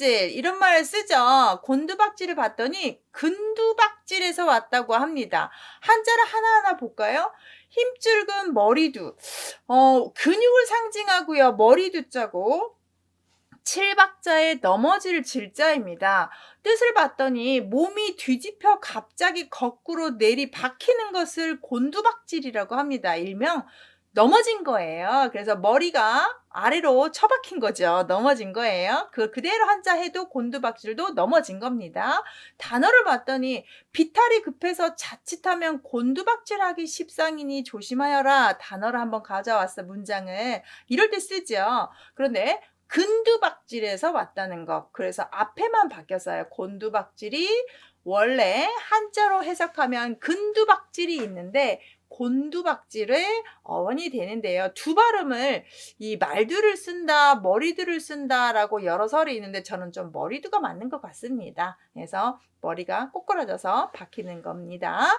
곤두박질 이런 말을 쓰죠. 곤두박질을 봤더니 근두박질에서 왔다고 합니다. 한자를 하나하나 볼까요? 힘줄근 머리두. 어, 근육을 상징하고요. 머리두 자고 칠박자에 넘어질 질자입니다. 뜻을 봤더니 몸이 뒤집혀 갑자기 거꾸로 내리 박히는 것을 곤두박질이라고 합니다. 일명 넘어진 거예요. 그래서 머리가 아래로 처박힌 거죠. 넘어진 거예요. 그 그대로 한자 해도 곤두박질도 넘어진 겁니다. 단어를 봤더니 비탈이 급해서 자칫하면 곤두박질하기 십상이니 조심하여라. 단어를 한번 가져왔어 문장을 이럴 때 쓰죠. 그런데 근두박질에서 왔다는 거. 그래서 앞에만 바뀌었어요. 곤두박질이 원래 한자로 해석하면 근두박질이 있는데 곤두박질의 어원이 되는데요. 두 발음을 이 말두를 쓴다, 머리두를 쓴다라고 여러 설이 있는데 저는 좀 머리두가 맞는 것 같습니다. 그래서 머리가 꼬꾸라져서 박히는 겁니다.